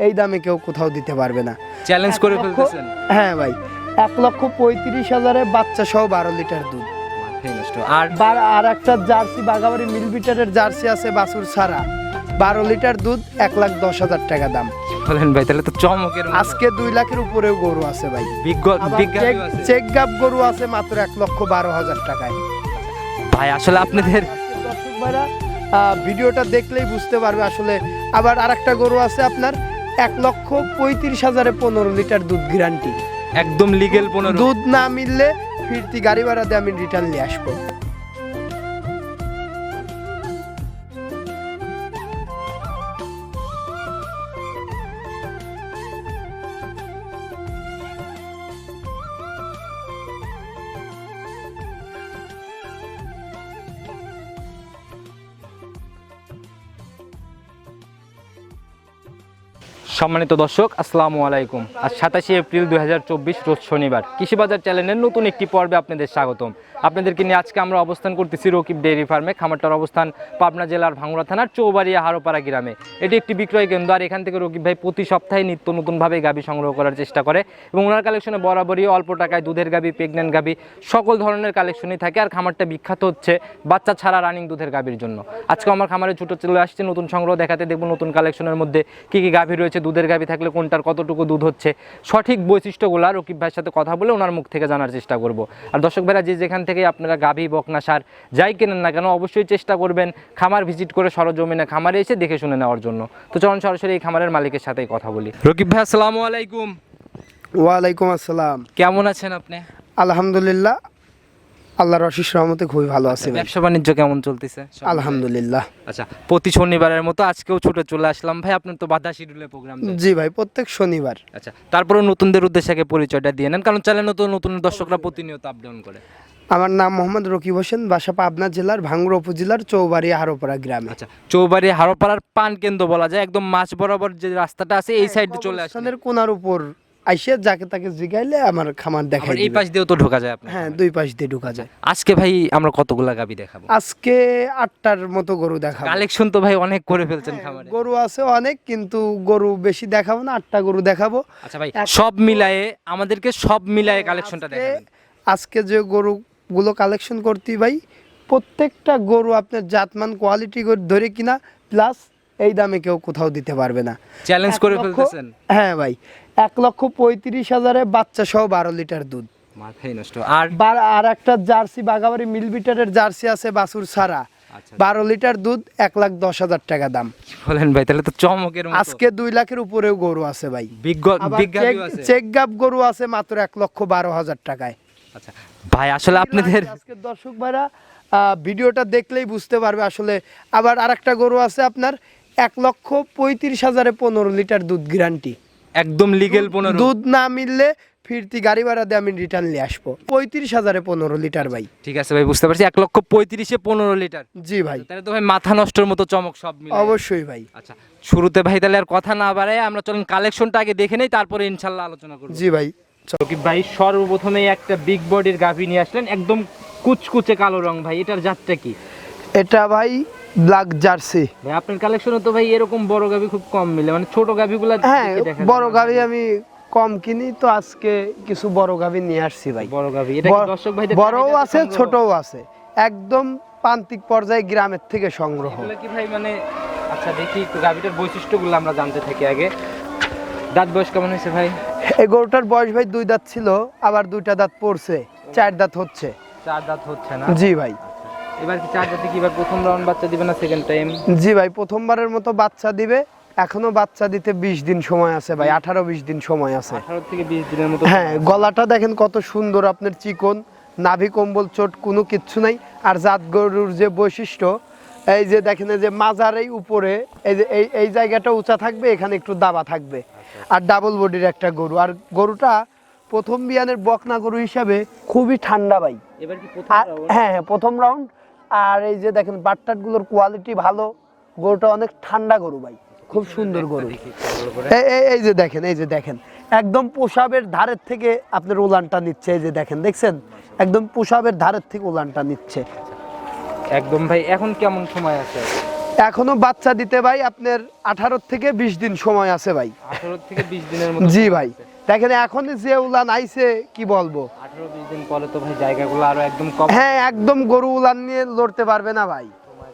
এই দামে কেউ কোথাও দিতে পারবে না। চ্যালেঞ্জ করে ফেলতেছেন? হ্যাঁ ভাই এক লক্ষ পঁয়ত্রিশ হাজারে বাচ্চা সহ বারো লিটার দুধ। আর আর একটা জার্সি বাগাবাড়ি মিল বিটারের জার্সি আছে বাছুর ছাড়া। বারো লিটার দুধ এক লাখ দশ হাজার টাকা দাম। বলেন ভাই তাহলে তো চমকের আজকে দুই লাখের উপরেও গরু আছে ভাই। চেক- গাপ গরু আছে মাত্র এক লক্ষ বারো হাজার টাকায়। ভাই আসলে আপনাদের ভিডিওটা দেখলেই বুঝতে পারবে আসলে। আবার আরেকটা গরু আছে আপনার এক লক্ষ পঁয়ত্রিশ হাজারে পনেরো লিটার দুধ গ্যারান্টি একদম লিগেল পনেরো। দুধ না মিললে ফিরতি গাড়ি ভাড়া দিয়ে আমি রিটার্ন নিয়ে আসব। সম্মানিত দর্শক, আসসালামু আলাইকুম। আজ সাতাশে এপ্রিল দু হাজার চব্বিশ, রোজ শনিবার। কৃষিবাজার চ্যানেলের নতুন একটি পর্বে আপনাদের স্বাগতম। আপনাদেরকে নিয়ে আজকে আমরা অবস্থান করতেছি রকিব ডেয়ারি ফার্মে, খামারটার অবস্থান পাবনা জেলার ভাঙ্গুড়া থানার চৌবাড়িয়া হারোপাড়া গ্রামে। এটি একটি বিক্রয় কেন্দ্র, আর এখান থেকে রকিব ভাই প্রতি সপ্তাহে নিত্য নতুনভাবে গাভী সংগ্রহ করার চেষ্টা করে এবং ওনার কালেকশনে বরাবরই অল্প টাকায় দুধের গাবি প্রেগনেন্ট গাভী সকল ধরনের কালেকশনই থাকে, আর খামারটা বিখ্যাত হচ্ছে বাচ্চা ছাড়া রানিং দুধের গাভীর জন্য। আজকে আমার খামারে ছোটো চলে আসছে, নতুন সংগ্রহ দেখাতে দেখব নতুন কালেকশনের মধ্যে কী কী গাভী রয়েছে দুধের গাভী থাকলে কোনটার কতটুকু দুধ হচ্ছে? সঠিক বৈশিষ্ট্যগুলো রকিব ভাইয়ের সাথে কথা বলে ওনার মুখ থেকে জানার চেষ্টা করব। আর দর্শক ভাইরা যে যেখান থেকে আপনারা গাভী বকনা সার যাই কেনেন না কেন অবশ্যই চেষ্টা করবেন খামার ভিজিট করে সরজমিনে খামারে এসে দেখে শুনে নেওয়ার জন্য। তো চলুন সরাসরি এই খামারের মালিকের সাথেই কথা বলি। রকিব ভাই আসসালামু আলাইকুম। ওয়ালাইকুম আসসালাম। কেমন আছেন আপনি? আলহামদুলিল্লাহ আল্লাহর অশিস রহমতে খুবই ভালো আছে ভাই। ব্যবসা বাণিজ্য কেমন চলতেছে? আলহামদুলিল্লাহ। আচ্ছা প্রতি শনিবারের মতো আজকেও ছুটে চলে আসলাম ভাই আপনার তো বাধা শিডিউলের প্রোগ্রাম জি ভাই প্রত্যেক শনিবার। আচ্ছা তারপরে নতুনদের উদ্দেশ্যে পরিচয়টা দিয়ে নেন কারণ চ্যানেল নতুন নতুন দর্শকরা প্রতিনিয়ত আপ ডাউন করে। আমার নাম মোহাম্মদ রকিব হোসেন বাসা পাবনা জেলার ভাঙ্গুড়া উপজেলার চৌবাড়ি হারোপাড়া গ্রামে। আচ্ছা চৌবাড়ি হারোপাড়ার পান কেন্দ্র বলা যায় একদম মাছ বরাবর যে রাস্তাটা আছে এই সাইডে চলে আসলে কবরস্থানের কোনার উপর আইসে যাকে তাকে জিগাইলে আমার খামার দেখাই এই পাশ দিয়েও তো ঢোকা যায় আপনার হ্যাঁ দুই পাশ দিয়ে ঢুকা যায়। আজকে ভাই আমরা কতগুলা গাবি দেখাবো? আজকে আটটার মতো গরু দেখাবো। কালেকশন তো ভাই অনেক করে ফেলছেন খামারে। গরু আছে অনেক কিন্তু গরু বেশি দেখাবো না আটটা গরু দেখাবো। আচ্ছা ভাই সব মিলায়ে আমাদেরকে সব মিলায়ে কালেকশনটা আজকে- দেখাবেন। আজকে যে গরুগুলো কালেকশন করতে ভাই প্রত্যেকটা গরু আপনার জাতমান কোয়ালিটি ধরে কিনা প্লাস এই দামে কেউ কোথাও দিতে পারবে না। চ্যালেঞ্জ করে ফেলতেছেন? হ্যাঁ ভাই এক লক্ষ পঁয়ত্রিশ হাজারে বাচ্চা সহ বারো লিটার দুধ। মাথায় নষ্ট। আর আর একটা জার্সি বাগাবাড়ি মিল বিটারের জার্সি আছে বাছুর ছাড়া। আচ্ছা। বারো লিটার দুধ এক লাখ দশ হাজার টাকা দাম। বলেন ভাই তাহলে তো চমকের মতো। আজকে দুই লাখের উপরেও গরু আছে ভাই। চেক- গাপ গরু আছে মাত্র এক লক্ষ বারো হাজার টাকায়। আচ্ছা ভাই আসলে আপনাদের আজকে দর্শক ভাইরা ভিডিওটা দেখলেই বুঝতে পারবে আসলে। আবার আরেকটা গরু আছে আপনার এক লক্ষ পঁয়ত্রিশ হাজারে পনেরো লিটার দুধ গ্যারান্টি। একদম লিগেল পনেরো। দুধ না মিললে ফিরতি গাড়ি ভাড়া দিয়ে আমি রিটার্ন নিয়ে আসব। পঁয়ত্রিশ হাজারে পনেরো লিটার ভাই। ঠিক আছে ভাই বুঝতে পারছি। এক লক্ষ পঁয়ত্রিশে পনেরো লিটার। জি ভাই। তাহলে তো ভাই মাথা নষ্টের মতো চমক সব মিলে। অবশ্যই ভাই। আচ্ছা শুরুতে ভাই তাহলে আর কথা না বাড়ায় আমরা চলেন কালেকশনটা আগে দেখে নেই তারপরে ইনশাল্লাহ আলোচনা করব। জি ভাই। রকিব ভাই সর্বপ্রথমে একটা বিগ বডির গাভী নিয়ে আসলেন একদম কুচকুচে কালো রং ভাই এটার জাতটা কি? এটা ভাই ব্ল্যাক জার্সি ভাই আপনার কালেকশনে তো ভাই এরকম বড় গাভী খুব কম মিলে। মানে ছোট গাভীগুলো হ্যাঁ বড়। গাভি আমি কম কিনি তো আজকে কিছু বড় গাভি নিয়ে আসছি ভাই। বড় গাভী এটা দর্শক ভাইদের বড়ও আছে ছোটও আছে। একদম প্রান্তিক পর্যায়ে গ্রামের থেকে সংগ্রহ। কি ভাই মানে আচ্ছা দেখি একটু গাভীটার বৈশিষ্ট্যগুলো আমরা জানতে থাকি আগে। দাঁত বয়স কেমন হয়েছে ভাই? এই গরুটার বয়স ভাই দুই দাঁত ছিল আবার দুইটা দাঁত পড়ছে চার দাঁত হচ্ছে। চার দাঁত হচ্ছে না? জি ভাই। এবার কি চার দাঁতে কি প্রথম রাউন্ড বাচ্চা দিবে না সেকেন্ড টাইম জি ভাই প্রথমবারের মতো বাচ্চা দিবে। এখনও বাচ্চা দিতে বিশ দিন সময় আছে ভাই আঠারো বিশ দিন সময় আছে। আঠারো থেকে বিশ দিনের মতো হ্যাঁ গলাটা দেখেন কত সুন্দর আপনার চিকন নাভি কম্বল চোট কোনো কিচ্ছু নাই। আর জাত গরুর যে বৈশিষ্ট্য এই যে দেখেন যে মাজার এই উপরে এই যে এই এই জায়গাটা উঁচা থাকবে এখানে একটু দাবা থাকবে। আর ডাবল বডির একটা গরু। আর গরুটা প্রথম বিয়ানের বকনা গরু হিসাবে খুবই ঠান্ডা ভাই। এবার কি হ্যাঁ হ্যাঁ প্রথম রাউন্ড আর এই যে দেখেন বাট্টাটগুলোর কোয়ালিটি ভালো গরুটা অনেক ঠান্ডা গরু ভাই খুব সুন্দর গরু। এই যে দেখেন এই যে দেখেন একদম পোশাবের ধারের থেকে আপনার উলানটা নিচ্ছে এই যে দেখেন দেখছেন? একদম পোশাবের ধারের থেকে উলানটা নিচ্ছে। একদম ভাই এখন কেমন সময় আছে? এখনও বাচ্চা দিতে ভাই আপনার আঠারো থেকে বিশ দিন সময় আছে ভাই। আঠারো থেকে বিশ দিনের জি ভাই। দেখেন এখন যে উলান আইছে কি বলব? আঠারো বিশ দিন পরে তো ভাই জায়গাগুলো আরও একদম কম। হ্যাঁ একদম গরু উলান নিয়ে লড়তে পারবে না ভাই।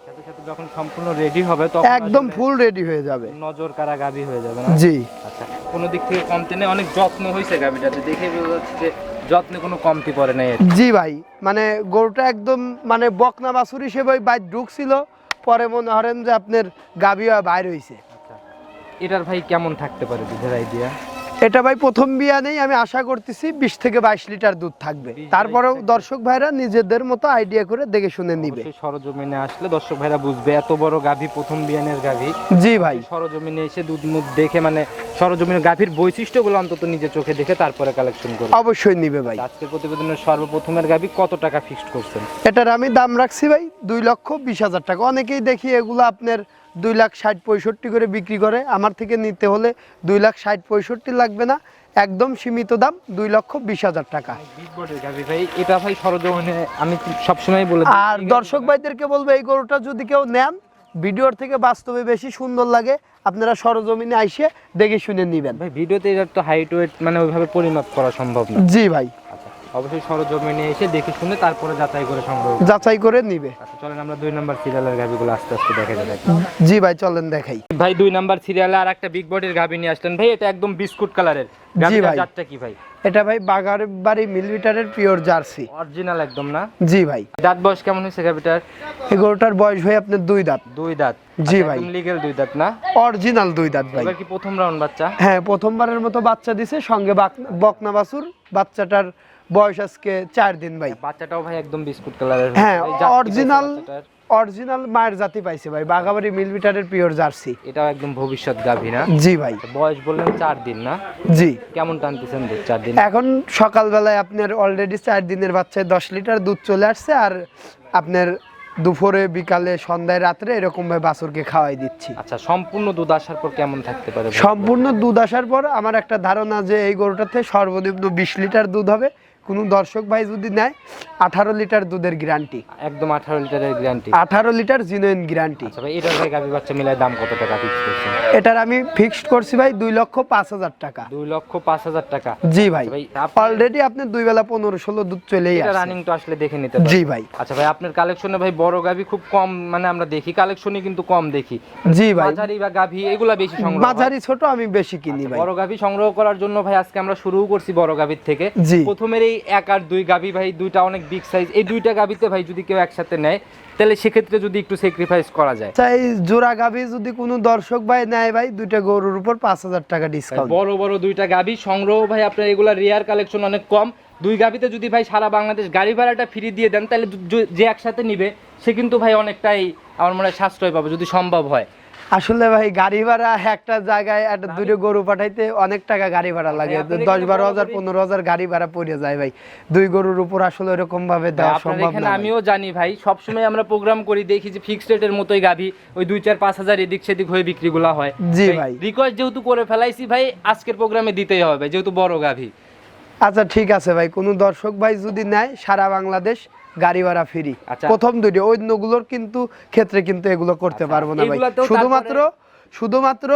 সাথে সাথে যখন সম্পূর্ণ রেডি হবে তখন একদম ফুল রেডি হয়ে যাবে। নজর কারা গাভী হয়ে যাবে না? জি। আচ্ছা কোনো দিক থেকে কমতে নেই অনেক যত্ন হয়েছে গাভীটাতে দেখে বোঝা যাচ্ছে যে যত্নে কোনো কমতি পড়ে নাই। জি ভাই মানে গরুটা একদম মানে বকনা বাছুর হিসেবে ওই বাইর ঢুকছিল পরে মনে হরেন যে আপনার গাবি বাইর হয়েছে আচ্ছা এটার ভাই কেমন থাকতে পারে দুধের আইডিয়া এটা ভাই প্রথম বিয়া নেই আমি আশা করতেছি বিশ থেকে বাইশ লিটার দুধ থাকবে। 20 তারপরেও দর্শক ভাইরা নিজেদের মতো আইডিয়া করে দেখে শুনে নিবে। সরজমিনে আসলে দর্শক ভাইরা বুঝবে এত বড় গাভী প্রথম বিয়ানের গাভী। জি ভাই। সরজমিনে এসে দুধ মুখ দেখে মানে সরজমিনে গাভীর বৈশিষ্ট্যগুলো অন্তত নিজে চোখে দেখে তারপরে কালেকশন করবে। অবশ্যই নিবে ভাই। আজকের প্রতিবেদনের সর্বপ্রথমের গাভী কত টাকা ফিক্সড করছেন? এটার আমি দাম রাখছি ভাই দুই লক্ষ বিশ হাজার টাকা। অনেকেই দেখি এগুলো আপনার দুই লাখ ষাট পঁয়ষট্টি করে বিক্রি করে। আমার থেকে নিতে হলে দুই লাখ ষাট পঁয়ষট্টি লাগবে না। একদম সীমিত দাম দুই লক্ষ বিশ হাজার টাকা। ভাই এটা ভাই সরজমিনে আমি সবসময় বলে আর দর্শক ভাইদেরকে বলব এই গরুটা যদি কেউ নেন ভিডিওর থেকে বাস্তবে বেশি সুন্দর লাগে আপনারা সরজমিনে আইসে দেখে শুনে নেবেন। ভাই ভিডিওতে এটার তো হাইট ওয়েট মানে ওইভাবে পরিমাপ করা সম্ভব না। জি ভাই। অবশ্যই সরজমিনে এসে দেখে শুনে তারপরে যাচাই করে সংগ্রহ যাচাই করে নিবে। আচ্ছা চলেন আমরা দুই নাম্বার সিরিয়ালের গাভিগুলো আস্তে আস্তে দেখা যাবে জি ভাই চলেন দেখাই। ভাই দুই নাম্বার সিরিয়ালে আর একটা বিগ বডির গাভি নিয়ে আসলেন। ভাই এটা একদম বিস্কুট কালারের। ভাই। জাতটা কি ভাই? এটা ভাই বাগার বাড়ি মিলিমিটারের পিওর জার্সি অরিজিনাল একদম না? জি ভাই। দাঁত বয়স কেমন হয়েছে গাভিটার এই গরুটার বয়স ভাই আপনার দুই দাঁত। দুই দাঁত। জি আচ্ছা, ভাই। দুই দাঁত না? অরিজিনাল দুই দাঁত ভাই। এবার কি প্রথম রাউন্ড বাচ্চা? হ্যাঁ প্রথমবারের মতো বাচ্চা দিছে সঙ্গে বাক- বকনা বাছুর। বাচ্চাটার বয়স আজকে চার দিন ভাই। বাচ্চাটাও ভাই একদম বিস্কুট কালারের হ্যাঁ অরিজিনাল অরিজিনাল মায়ের জাতি পাইছে ভাই। বাঘাবাড়ি মিলিমিটারের পিওর জার্সি। এটাও একদম ভবিষ্যৎ গাভি না? জি ভাই। বয়স বললেন চার দিন না? জি। কেমন টানতেছেন দুধ চার দিন? এখন সকালবেলায় আপনার অলরেডি চার দিনের বাচ্চায় দশ লিটার দুধ চলে আসছে আর আপনার দুপুরে বিকালে সন্ধ্যায় রাত্রে এরকম ভাবে বাছুরকে খাওয়াই দিচ্ছি। আচ্ছা সম্পূর্ণ দুধ আসার পর কেমন থাকতে পারে? সম্পূর্ণ দুধ আসার পর আমার একটা ধারণা যে এই গরুটাতে সর্বনিম্ন বিশ লিটার দুধ হবে। কোনো দর্শক ভাই যদি নেয় আঠারো লিটার দুধের গ্যারান্টি একদম আঠারো লিটারের গ্যারান্টি আঠারো লিটার জিনোইন গ্যারান্টি আচ্ছা ভাই এটার ভাই গাভি বাচ্চা মিলাই দাম কত টাকা ফিক্স করছেন? এটার আমি ফিক্সড করছি ভাই দুই লক্ষ পাঁচ হাজার টাকা। দুই লক্ষ পাঁচ হাজার টাকা। জি ভাই অলরেডি আপনি দুই বেলা পনেরো ষোলো দুধ চলেই আসছে। রানিং তো আসলে দেখে নিতে জি ভাই। আচ্ছা ভাই আপনার কালেকশনে ভাই বড় গাভি খুব কম মানে আমরা দেখি। কালেকশনই কিন্তু কম দেখি। জি ভাই। মাঝারি বা গাভি এগুলা বেশি সংগ্রহ মাঝারি ছোট আমি বেশি কিনি আচ্ছা, ভাই। বড় গাভি সংগ্রহ করার জন্য ভাই আজকে আমরা শুরু করছি বড় গাভির থেকে। প্রথমের এই এক আর দুই গাভি ভাই দুইটা অনেক বিগ সাইজ এই দুইটা গাভিতে ভাই যদি কেউ একসাথে নেয় তাহলে সেক্ষেত্রে যদি একটু স্যাক্রিফাইস করা যায়। চাই জোড়া গাভি যদি কোনো দর্শক ভাই নেয় ভাই দুইটা গরুর উপর পাঁচ হাজার টাকা ডিসকাউন্ট বড় বড় দুইটা গাভি সংগ্রহ ভাই আপনার এগুলা রেয়ার কালেকশন অনেক কম। দুই গাভিতে যদি ভাই সারা বাংলাদেশ গাড়ি ভাড়াটা ফ্রি দিয়ে দেন তাহলে যে একসাথে নিবে সে কিন্তু ভাই অনেকটাই আমার মনে হয় সাশ্রয় পাবে যদি সম্ভব হয়। আসলে ভাই গাড়ি ভাড়া একটা জায়গায় একটা দুটো গরু পাঠাইতে অনেক টাকা গাড়ি ভাড়া লাগে। দশ বারো হাজার পনেরো হাজার গাড়ি ভাড়া পড়ে যায় ভাই। দুই গরুর উপর আসলে এরকম ভাবে দেওয়া সম্ভব এখানে না আমিও জানি ভাই সবসময় আমরা প্রোগ্রাম করি দেখি যে ফিক্সড রেটের মতোই গাভি ওই দুই চার পাঁচ হাজার এদিক সেদিক হয়ে বিক্রিগুলো হয়। জি ভাই। রিকোয়েস্ট যেহেতু করে ফেলাইছি ভাই আজকের প্রোগ্রামে দিতেই হবে যেহেতু বড় গাভি। আচ্ছা ঠিক আছে ভাই। কোনো দর্শক ভাই যদি নেয় সারা বাংলাদেশ গাড়ি ভাড়া ফ্রি আচ্ছা। প্রথম দুটো অন্যগুলোর কিন্তু ক্ষেত্রে কিন্তু এগুলো করতে আচ্ছা, পারব না ভাই। শুধুমাত্র শুধুমাত্র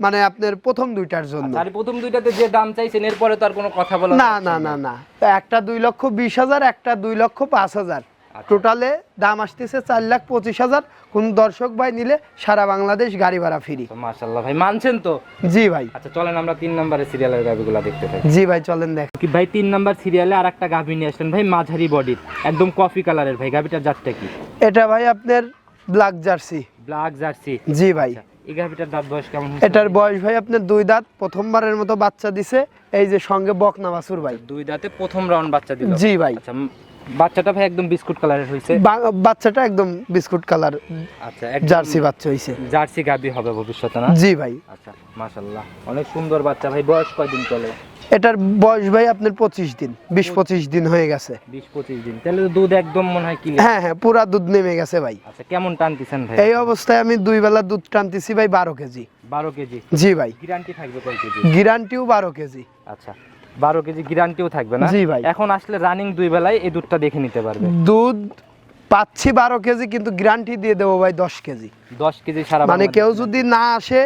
মানে আপনার প্রথম দুইটার জন্য। আর প্রথম দুইটাতে যে দাম চাইছেন এরপরে তো আর কোনো কথা বলা না না না না। একটা দুই লক্ষ বিশ হাজার একটা দুই লক্ষ পাঁচ হাজার। আচ্ছা। টোটালে দাম আসতেছে চার লাখ পঁচিশ হাজার। কোন দর্শক ভাই নিলে সারা বাংলাদেশ গাড়ি ভাড়া ফ্রি মাশাল্লাহ ভাই মানছেন তো? জি ভাই। আচ্ছা চলেন আমরা তিন নম্বরের সিরিয়ালের গাভিগুলো দেখতে থাকি। জি ভাই চলেন দেখ কি ভাই তিন নাম্বার সিরিয়ালে আর একটা গাভি নিয়ে আসলেন ভাই মাঝারি বডির একদম কফি কালারের ভাই গাভিটার জাতটা কি? এটা ভাই আপনার ব্ল্যাক জার্সি ব্ল্যাক জার্সি জি ভাই। এই গাভিটার দাঁত বয়স কেমন? এটার বয়স ভাই আপনার দুই দাঁত প্রথমবারের মতো বাচ্চা দিছে এই যে সঙ্গে বকনা বাছুর ভাই। দুই দাঁতে প্রথম রাউন্ড বাচ্চা দিল। জি ভাই। আচ্ছা বাচ্চাটা ভাই একদম বিস্কুট কালারের হয়েছে বা- বাচ্চাটা একদম বিস্কুট কালার আচ্ছা জার্সি বাচ্চা হইছে। জার্সি গাভি হবে ভবিষ্যতে না? জি ভাই। আচ্ছা মাশাল্লাহ অনেক সুন্দর বাচ্চা ভাই বয়স কয়দিন চলে? এটার বয়স ভাই আপনার পঁচিশ দিন বিশ পঁচিশ দিন হয়ে গেছে। বিশ পঁচিশ দিন। তাহলে দুধ একদম মনে হয় ক্লিয়ার হ্যাঁ হ্যাঁ পুরা দুধ নেমে গেছে ভাই। আচ্ছা কেমন টানতেছেন ভাই? এই অবস্থায় আমি দুই বেলা দুধ টানতেছি ভাই বারো কেজি। বারো কেজি? জি ভাই। গ্যারান্টি থাকবে কয় কেজি? গ্যারান্টিও বারো কেজি। আচ্ছা। বারো কেজি গ্যারান্টিও থাকবে না। জি ভাই। এখন আসলে রানিং দুই বেলায় এই দুধটা দেখে নিতে পারবে। দুধ পাচ্ছি বারো কেজি কিন্তু গ্যারান্টি দিয়ে দেবো ভাই দশ কেজি। দশ কেজি সারা মানে কেউ যদি না আসে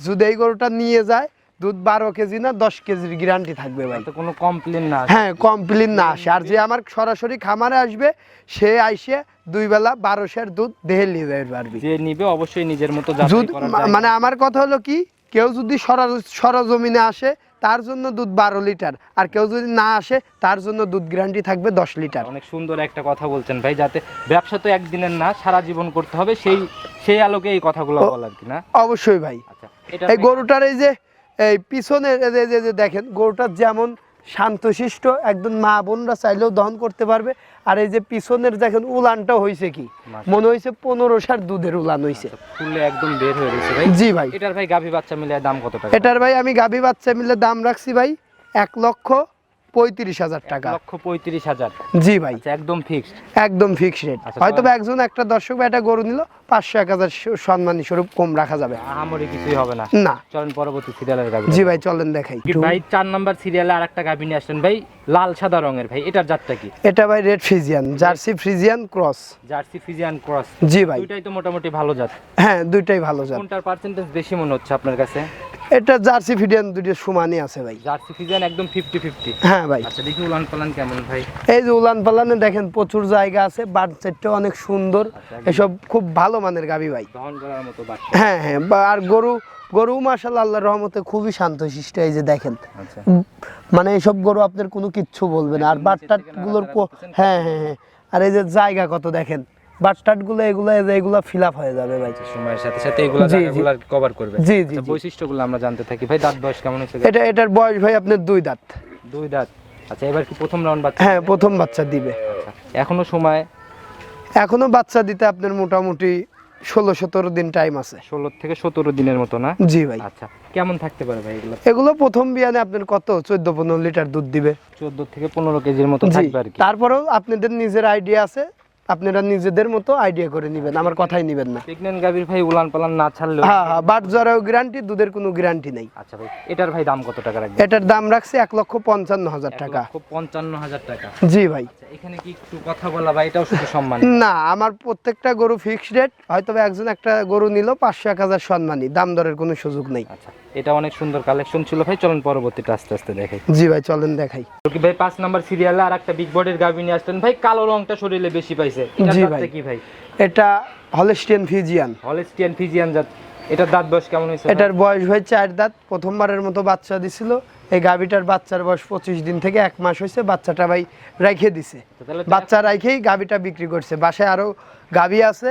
যদি এই গরুটা নিয়ে যায় দুধ বারো কেজি না দশ কেজির গ্যারান্টি থাকবে ভাই। কোনো কমপ্লেন না। হ্যাঁ কমপ্লেন না আসে। আর যে আমার সরাসরি খামারে আসবে সে আইসে দুই বেলা বারোশের দুধ দেহে নিয়ে যাবে পারবি যে নিবে অবশ্যই নিজের মতো মানে আমার কথা হলো কি কেউ যদি সরা- সরজমিনে আসে তার জন্য দুধ বারো লিটার। আর কেউ যদি না আসে তার জন্য দুধ গ্যারান্টি থাকবে দশ লিটার। অনেক সুন্দর একটা কথা বলছেন ভাই যাতে ব্যবসা তো একদিনের না সারা জীবন করতে হবে। সেই সেই আলোকে এই কথাগুলো বলার কি না? অবশ্যই ভাই। আচ্ছা এই গরুটার এই যে এই পিছনের এই যে- যে- যে দেখেন গরুটার যেমন শান্তশিষ্ট একদম মা বোনরা চাইলেও দহন করতে পারবে। আর এই যে পিছনের দেখেন উলানটা হয়েছে কি? মনে হয়েছে পনেরো সার দুধের উলান হয়েছে ফুলে একদম বের হয়ে গেছে ভাই। জি ভাই। এটার ভাই গাভী বাচ্চা মিলে দাম কত টাকা? এটার ভাই আমি গাভী বাচ্চা মিলে দাম রাখছি ভাই এক লক্ষ পঁয়ত্রিশ হাজার টাকা। লক্ষ পঁয়ত্রিশ হাজার। জি ভাই। আচ্ছা একদম ফিক্সড একদম ফিক্স রেট আচ্ছা, হয়তো একজন একটা দর্শক বা একটা গরু নিল পাঁচশো এক হাজার সম্মানী স্বরূপ কম রাখা যাবে। আহামরি কিছুই হবে না। না। চলেন পরবর্তী সিরিয়ালের গাভী জি ভাই চলেন দেখাই। ভাই চার নাম্বার সিরিয়ালে আর একটা গাভী নিয়ে আসলেন ভাই লাল সাদা রঙের ভাই এটার জাতটা কি? এটা ভাই red Friesian Jersey Friesian cross Jersey Friesian cross জি ভাই। দুইটাই তো মোটামুটি ভালো জাত। হ্যাঁ দুইটাই ভালো জাত। কোনটার পার্সেন্টেজ বেশি মনে হচ্ছে আপনার কাছে? এটা জার্সি ফিডিয়ান দুটো সমানই আছে ভাই। জার্সি ফিজিয়ান একদম ফিফটি ফিফটি হ্যাঁ ভাই। আচ্ছা দেখি উলান পালান কেমন ভাই। এই যে উলান পালানে দেখেন প্রচুর জায়গা আছে সেটটা অনেক সুন্দর। এসব খুব ভালো মানের গাবি ভাই। দহন করার মতো বাচ্চা হ্যাঁ হ্যাঁ আর গরু গরু মার্শাল আল্লাহর রহমতে খুবই শান্ত শান্তশিষ্ট এই যে দেখেন। আচ্ছা। মানে এইসব গরু আপনার কোনো কিচ্ছু বলবে না। আর বাটটাটগুলোর হ্যাঁ হ্যাঁ হ্যাঁ। আর এই যে জায়গা কত দেখেন? বাটটাটগুলো এগুলো এগুলো ফিল আপ হয়ে যাবে ভাই। সময়ের সাথে সাথে এগুলো জি, জি। জায়গাগুলো কভার করবে। জি, জি, আচ্ছা, বৈশিষ্ট্যগুলো আমরা জানতে থাকি। ভাই দাঁত বয়স কেমন হয়েছে? এটা এটার বয়স ভাই আপনার দুই দাঁত। দুই দাঁত। আচ্ছা এবার কি প্রথম রাউন্ড বাচ্চা হ্যাঁ প্রথম বাচ্চা দিবে। আচ্ছা, এখনও সময়? এখনও বাচ্চা দিতে আপনার মোটামুটি ষোলো সতেরো দিন টাইম আছে। ষোলো থেকে সতেরো দিনের মতো না? জি ভাই। আচ্ছা কেমন থাকতে পারে ভাই এগুলো? এগুলো প্রথম বিয়ানে আপনার কত? চোদ্দ পনেরো লিটার দুধ দিবে। চোদ্দ থেকে পনেরো কেজির মতো জি। থাকবে আর কি। তারপরেও আপনাদের নিজের আইডিয়া আছে। আপনারা নিজেদের মতো আইডিয়া করে নেবেন আমার কথাই নেবেন না। প্রেগনেন্ট গাভীর ভাই উলান পালান না ছাড়লেও হ্যাঁ হ্যাঁ বাট জ্বরেও গ্যারান্টি দুধের কোনো গ্যারান্টি নেই। আচ্ছা ভাই এটার ভাই দাম কত টাকা রাখবে এটার দাম রাখছে এক লক্ষ পঞ্চান্ন হাজার টাকা। পঞ্চান্ন হাজার টাকা। জি ভাই। আচ্ছা এখানে কি একটু কথা বলা ভাই এটাও শুধু সম্মান? না আমার প্রত্যেকটা গরু ফিক্সড রেট হয়তো একজন একটা গরু নিল পাঁচশো এক হাজার সম্মানী দাম দরের কোনো সুযোগ নেই। আচ্ছা। এটা অনেক সুন্দর কালেকশন ছিল ভাই চলুন পরবর্তীটা আস্তে আস্তে দেখাই। জি ভাই চলেন দেখাই। রকি ভাই পাঁচ নাম্বার সিরিয়ালে আর একটা বিগ বডির গাভী নিয়ে আসলেন ভাই কালো রংটা শরীরে বেশি পাইছে। জি ভাই। কি ভাই। এটা হলেস্টিয়ান ফিজিয়ান হলেস্টিয়ান ফিজিয়ান জাত। এটার দাঁত বয়স কেমন হয়েছে এটার বয়স ভাই চার দাঁত। প্রথমবারের মতো বাচ্চা দিছিল। এই গাভিটার বাচ্চার বয়স পঁচিশ দিন থেকে এক মাস হয়েছে। বাচ্চাটা ভাই রেখে দিছে। বাচ্চা রাইখেই গাভিটা বিক্রি করছে। বাসায় আরও গাভি আছে।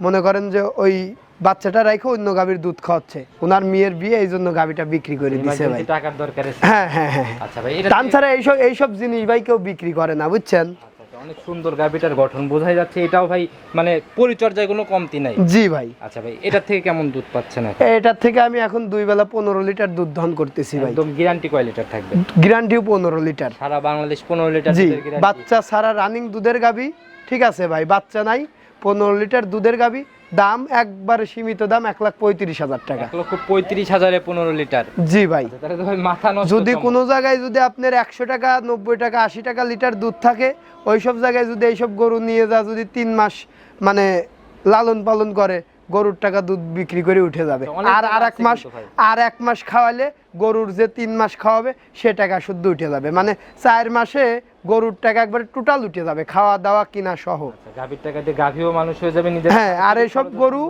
মনে করেন যে ওই বাচ্চাটা রাইখে অন্য গাভীর দুধ খাওয়াচ্ছে। ওনার মেয়ের বিয়ে এই জন্য গাভীটা বিক্রি করে দিছে ভাই। টাকার দরকার আছে। হ্যাঁ হ্যাঁ হ্যাঁ আচ্ছা ভাই এটা তাছাড়া এইসব এইসব জিনিস ভাই কেউ বিক্রি করে না বুঝছেন? আচ্ছা, আচ্ছা, অনেক সুন্দর গাভিটার গঠন বোঝাই যাচ্ছে এটাও ভাই মানে পরিচর্যায় কোনো কমতি নাই। জি ভাই। আচ্ছা ভাই এটার থেকে কেমন দুধ পাচ্ছেন এখন? এটার থেকে আমি এখন দুই বেলা পনেরো লিটার দুধ দহন করতেছি ভাই। একদম গ্যারান্টি কয় লিটার থাকবে? গ্যারান্টিও পনেরো লিটার। সারা বাংলাদেশ পনেরো লিটার জি বাচ্চা ছাড়া রানিং দুধের গাবি ঠিক আছে ভাই বাচ্চা নাই পনেরো লিটার দুধের গাবি দাম একবারে সীমিত দাম এক লাখ পঁয়ত্রিশ হাজার টাকা। এক লক্ষ পঁয়ত্রিশ হাজারে পনেরো লিটার। জি ভাই। আচ্ছা, মাথা যদি কোনো জায়গায় যদি আপনার একশো টাকা নব্বই টাকা আশি টাকা লিটার দুধ থাকে ওইসব জায়গায় যদি এইসব গরু নিয়ে যা যদি তিন মাস মানে লালন পালন করে গরুর টাকা দুধ বিক্রি করে উঠে যাবে। আর আর এক মাস আর এক মাস খাওয়ালে গরুর যে তিন মাস খাওয়াবে সে টাকা শুদ্ধ উঠে যাবে। মানে চার মাসে গরুর টাকা একবারে টোটাল উঠে যাবে খাওয়া দাওয়া কিনা সহ। আচ্ছা, গাভীর টাকা দিয়ে গাভীও মানুষ হয়ে যাবে হ্যাঁ আর এসব গরু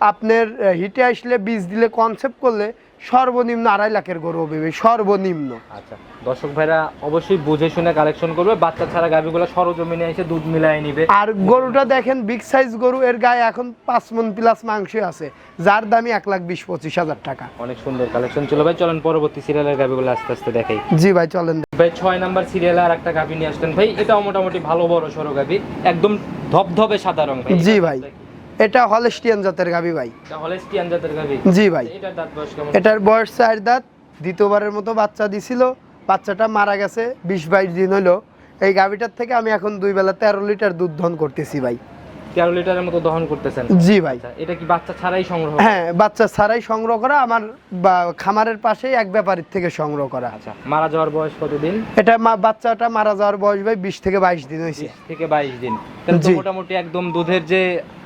আপনার হিটে আসলে বীজ দিলে কনসেপ্ট করলে সর্বনিম্ন আড়াই লাখের গরু ভাই, সর্বনিম্ন। আচ্ছা দর্শক ভাইরা অবশ্যই বুঝে শুনে কালেকশন করবে। বাচ্চা ছাড়া গাভীগুলো সরজমিনে এসে দুধ মিলাই নিবে। আর গরুটা দেখেন বিগ সাইজ গরু এর গায়ে এখন পাঁচ মন প্লাস মাংস আছে যার দামই এক লাখ বিশ পঁচিশ হাজার টাকা। অনেক সুন্দর কালেকশন ছিল ভাই। চলেন পরবর্তী সিরিয়ালের গাভীগুলো আস্তে আস্তে দেখাই। জি ভাই চলেন। ভাই ছয় নাম্বার সিরিয়ালে আর একটা গাভী নিয়ে আসতেন ভাই এটাও মোটামুটি ভালো বড় সরো গাভী একদম ধবধবে সাদা রং ভাই। জি ভাই। এটা হলেস্টিয়ান জাতের গাবি ভাই। হলেস্টিয়ান জাতের গাভী জি ভাই। এটার দাঁত বয়স কেমন? এটার বয়স চার দাঁত দ্বিতীয়বারের মতো বাচ্চা দিছিল। বাচ্চাটা মারা গেছে বিশ বাইশ দিন হলো এই গাভীটার থেকে আমি এখন দুই বেলা তেরো লিটার দুধ ধন করতেছি ভাই। তেরো লিটারের মতো দহন করতেছেন। জি ভাই। আচ্ছা, এটা কি বাচ্চা ছাড়াই সংগ্রহ হ্যাঁ বাচ্চা ছাড়াই সংগ্রহ করা আমার খামারের পাশেই এক ব্যাপারীর থেকে সংগ্রহ করা। আচ্ছা মারা যাওয়ার বয়স কতদিন? এটা মা বাচ্চাটা মারা যাওয়ার বয়স ভাই বিশ থেকে বাইশ দিন হয়েছে বিশ থেকে বাইশ দিন। তাহলে তো মোটামুটি একদম দুধের যে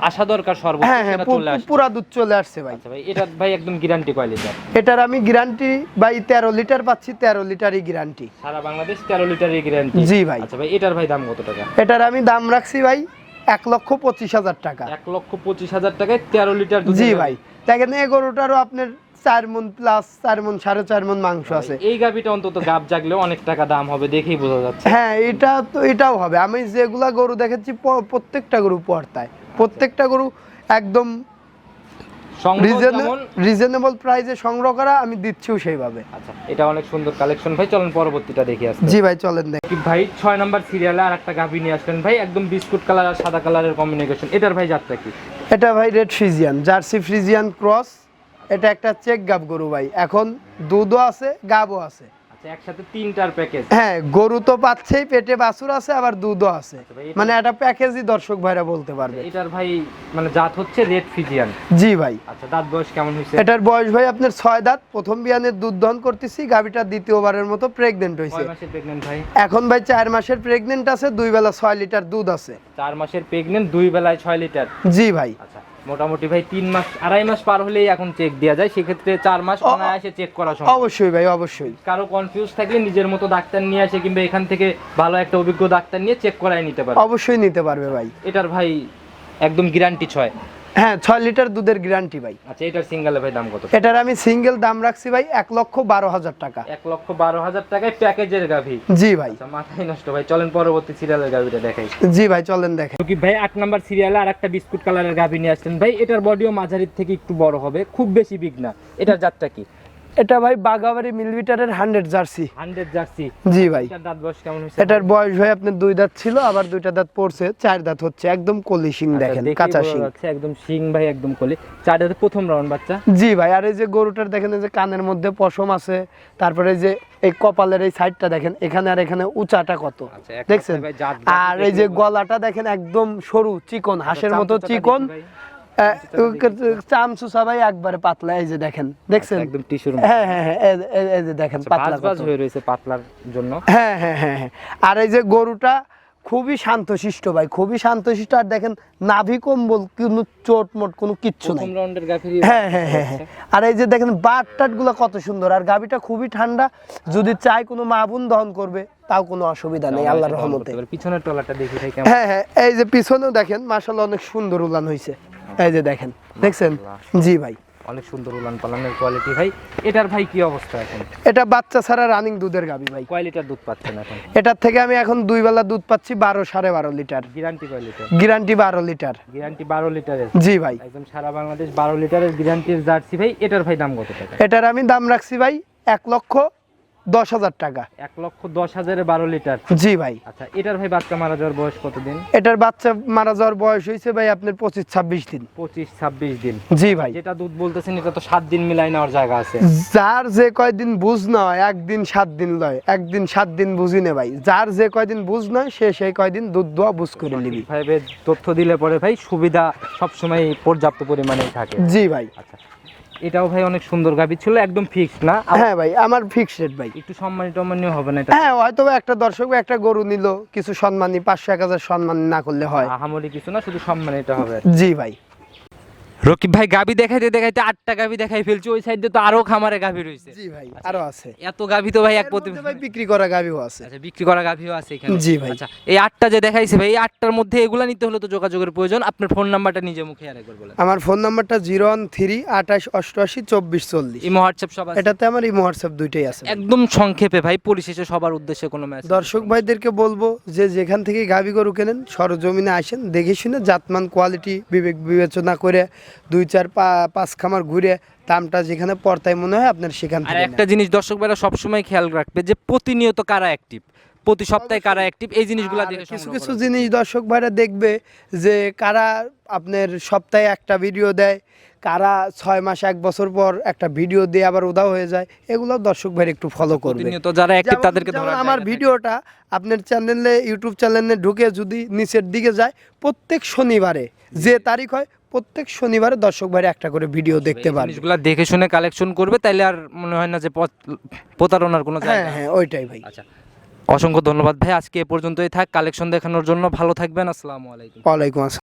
আশা দরকার সর্বোচ্চ হ্যাঁ হ্যাঁ সেটা চলে আসছে। পুরা দুধ চলে আসছে ভাই। আচ্ছা ভাই এটা ভাই একদম গ্যারান্টি কয় লিটার? এটার আমি গ্যারান্টি ভাই তেরো লিটার পাচ্ছি তেরো লিটারই গ্যারান্টি সারা বাংলাদেশ তেরো লিটারের গ্যারান্টি জি ভাই। আচ্ছা ভাই এটার ভাই দাম কত টাকা? এটার আমি দাম রাখছি ভাই এক লক্ষ পঁচিশ হাজার টাকা। এক লক্ষ পঁচিশ হাজার টাকায় তেরো লিটার জি ভাই। দেখেন এই গরুটারও আপনার চার মন প্লাস চার মন সাড়ে চার মন মাংস আছে। এই গাভিটা অন্তত গাব জাগলেও অনেক টাকা দাম হবে দেখেই বোঝা যাচ্ছে। হ্যাঁ এটা তো এটাও হবে। আমি যেগুলা গরু দেখেছি প- প্রত্যেকটা গরু পড়তায় প্রত্যেকটা গরু একদম রিজনেবল প্রাইসে সংগ্রহ করা আমি দিচ্ছিও সেইভাবে। আচ্ছা এটা অনেক সুন্দর কালেকশন ভাই চলেন পরবর্তীটা দেখি আসতে জি ভাই চলেন দেখি। ভাই ছয় নম্বর সিরিয়ালে আর একটা গাভি নিয়ে আসলেন। ভাই একদম বিস্কুট কালার আর সাদা কালারের কম্বিনেশন এটার ভাই যাত্রা কি? এটা ভাই red Friesian Jersey Friesian cross এটা একটা চেক গাব গরু ভাই। এখন দুধও আছে গাবও আছে। একসাথে তিনটার প্যাকেজ হ্যাঁ গরু তো পাচ্ছেই পেটে বাছুর আছে আবার দুধও আছে। এটা- মানে প্যাকেজই দর্শক ভাইরা বলতে পারবে। এটার ভাই মানে জাত হচ্ছে রেড ফিজিয়ান? জি ভাই। আচ্ছা দাঁত বয়স কেমন হয়েছে এটার বয়স ভাই আপনার ছয় দাঁত। প্রথম বিয়ানের দুধ দহন করতেছি গাভিটা দ্বিতীয়বারের মতো প্রেগনেন্ট হয়েছে এখন ভাই চার মাসের প্রেগনেন্ট আছে দুই বেলা ছয় লিটার দুধ আছে। চার মাসের প্রেগনেন্ট দুই বেলায় ছয় লিটার? জি ভাই। আচ্ছা মোটামুটি ভাই তিন মাস আড়াই মাস পার হলেই এখন চেক দেওয়া যায়। সেক্ষেত্রে চার মাস আসে অনায়াসে চেক করা সম্ভব। অবশ্যই ভাই অবশ্যই। কারও কনফিউজ থাকলে নিজের মতো ডাক্তার নিয়ে আসে কিংবা এখান থেকে ভালো একটা অভিজ্ঞ ডাক্তার নিয়ে চেক করাই নিতে পারে। অবশ্যই নিতে পারবে ভাই। এটার ভাই একদম গ্যারান্টি ছয়। হ্যাঁ ছয় লিটার দুধের গ্যারান্টি ভাই। আচ্ছা এটার সিঙ্গেল ভাই দাম কত? এটার আমি সিঙ্গেল দাম রাখছি ভাই এক লক্ষ বারো হাজার টাকা। এক লক্ষ বারো হাজার টাকায় প্যাকেজের গাভি। জি ভাই। আচ্ছা মাথায় নষ্ট ভাই চলেন পরবর্তী সিরিয়ালের গাভিটা দেখাই। জি ভাই চলেন দেখেন। কি ভাই আট নাম্বার সিরিয়ালে আর একটা বিস্কুট কালারের গাভি নিয়ে আসলেন ভাই এটার বডিও মাঝারির থেকে একটু বড় হবে খুব বেশি বিগ না। এটার জাতটা কি? এটা ভাই বাগাবাড়ি মিলিমিটারের হান্ড্রেড জার্সি। Hundred Jersey. জি ভাই। দাঁত বয়স কেমন হয়েছে? এটার বয়স ভাই আপনার দুই দাঁত ছিল আবার দুইটা দাঁত পড়ছে চার দাঁত হচ্ছে একদম কলি শিং আচ্ছা, দেখেন কাঁচা শিং। একদম শিং ভাই একদম কলি। চারটাতে প্রথম রাউন্ড বাচ্চা। জি ভাই আর এই যে গরুটার দেখেন এই যে কানের মধ্যে পশম আছে তারপরে যে এই কপালের এই সাইডটা দেখেন এখানে আর এখানে উঁচাটা কত আচ্ছা, দেখছেন? আর এই যে গলাটা দেখেন একদম সরু চিকন হাঁসের মতো চিকন। চামচুসা ভাই একবারে পাতলা এই যে দেখেন দেখছেন? আচ্ছা, একদম টিস্যুর হ্যাঁ হ্যাঁ হ্যাঁ এই- যে দেখেন পাতলা বাজ কত। হয়ে রয়েছে পাতলার জন্য। হ্যাঁ হ্যাঁ হ্যাঁ হ্যাঁ। আর এই যে গরুটা খুবই শান্তশিষ্ট ভাই খুবই শান্তশিষ্ট আর দেখেন নাভি কম্বল কোনো চোট মোট কোনো কিচ্ছু নাই। হ্যাঁ হ্যাঁ হ্যাঁ হ্যাঁ। আর এই যে দেখেন বাট টাটগুলো কত সুন্দর আর গাবিটা খুবই ঠান্ডা যদি চায় কোনো মা বোন দহন করবে তাও কোনো অসুবিধা নেই আল্লাহর রহমতে। পিছনের টলাটা দেখি হ্যাঁ হ্যাঁ এই যে পিছনেও দেখেন মাশাল্লাহ অনেক সুন্দর উলান হয়েছে এই যে দেখেন দেখছেন? জি ভাই। অনেক সুন্দর উলান পালানের কোয়ালিটি ভাই। এটার ভাই কি অবস্থা এখন? এটা বাচ্চা ছাড়া রানিং দুধের গাবি ভাই। কয় লিটার দুধ পাচ্ছেন এখন? এটার থেকে আমি এখন দুই বেলা দুধ পাচ্ছি বারো সাড়ে বারো লিটার গ্যারান্টি কয় লিটার গ্যারান্টি বারো লিটার গ্যারান্টি বারো লিটারের জি ভাই। একদম সারা বাংলাদেশ বারো লিটারের গ্যারান্টির জার্সি ভাই। এটার ভাই দাম কত টাকা? এটার আমি দাম রাখছি ভাই এক লক্ষ দশ হাজার টাকা। এক লক্ষ দশ হাজারে বারো লিটার। জি ভাই। আচ্ছা এটার ভাই বাচ্চা মারা যাওয়ার বয়স কতদিন? এটার বাচ্চা মারা যাওয়ার বয়স হয়েছে ভাই আপনার পঁচিশ ছাব্বিশ দিন। পঁচিশ ছাব্বিশ দিন। জি ভাই। যেটা দুধ বলতেছেন এটা তো সাত দিন মিলাই নেওয়ার জায়গা আছে। যার যে কয়দিন বুঝ নয় একদিন সাত দিন লয়। একদিন সাত দিন বুঝি নে ভাই। যার যে কয়দিন বুঝ নয় সে সেই কয়দিন দুধ দোয়া বুঝ করে নিবি। ভাবে তথ্য দিলে পরে ভাই সুবিধা সবসময় পর্যাপ্ত পরিমাণেই থাকে। জি ভাই। আচ্ছা এটাও ভাই অনেক সুন্দর গাভী ছিল একদম ফিক্সড না? হ্যাঁ ভাই আমার ফিক্সড রেট ভাই। একটু সম্মানী টম্মানীয় হবে না এটা? হ্যাঁ হয়তো একটা দর্শক একটা গরু নিল কিছু সম্মানী পাঁচশো এক হাজার সম্মান না করলে হয়। আহামরি কিছু না শুধু সম্মান এটা হবে। জি ভাই। রকিব ভাই গাভি দেখাইতে দেখাইতে আটটা গাভি দেখাই ফেলছি ওই সাইডে তো আরও খামারে গাভি রয়েছে। জি ভাই আরও আছে। এত গাভি তো ভাই এক প্রতি ভাই বিক্রি করা গাবিও আছে। আচ্ছা বিক্রি করা গাভিও আছে এখানে। জি ভাই। আচ্ছা এই আটটা যে দেখাইছে ভাই এই আটটার মধ্যে এগুলা নিতে হলে তো যোগাযোগের প্রয়োজন। আপনার ফোন নাম্বারটা নিজে মুখে আর একবার বলেন। আমার ফোন নাম্বারটা জিরো ওয়ান থ্রি আঠাশ অষ্টআশি চব্বিশ চল্লিশ। ইমো হোয়াটসঅ্যাপ সব আছে? এটাতে আমার ইমো হোয়াটসঅ্যাপ দুইটাই আছে একদম সংক্ষেপে ভাই পরিশেষে সবার উদ্দেশ্যে কোনো মেসেজ দর্শক ভাইদেরকে বলব যে যেখান থেকে গাবি গরু কেনেন সরজমিনে আসেন দেখে শুনে জাতমান কোয়ালিটি বিবেক বিবেচনা করে দুই চার পাঁচ খামার ঘুরে দামটা যেখানে পড়তায় মনে হয় আপনার সেখান আর থেকে একটা জিনিস দর্শক ভাইরা সবসময় খেয়াল রাখবে যে প্রতিনিয়ত কারা অ্যাক্টিভ প্রতি সপ্তাহে কারা অ্যাক্টিভ এই জিনিসগুলো দেখে কিছু কিছু জিনিস দর্শক ভাইরা দেখবে যে কারা আপনার সপ্তাহে একটা ভিডিও দেয় কারা ছয় মাস এক বছর পর একটা ভিডিও দিয়ে আবার উদাও হয়ে যায় এগুলো দর্শক ভাই একটু ফলো করবে। প্রতিনিয়ত যারা অ্যাক্টিভ তাদেরকে আমার ভিডিওটা আপনার চ্যানেলে ইউটিউব চ্যানেলে ঢুকে যদি নিচের দিকে যায় প্রত্যেক শনিবারে যে তারিখ হয় প্রত্যেক শনিবারে দর্শক বাড়ি একটা করে ভিডিও দেখতে পারবে। জিনিসগুলো দেখে শুনে কালেকশন করবে তাইলে আর মনে হয় না যে প্রতারণার কোনো হ্যাঁ হ্যাঁ ওইটাই ভাই। আচ্ছা অসংখ্য ধন্যবাদ ভাই আজকে এ পর্যন্তই থাক। কালেকশন দেখানোর জন্য ভালো থাকবেন আসসালামু আলাইকুম। ওয়ালাইকুম আসসালাম।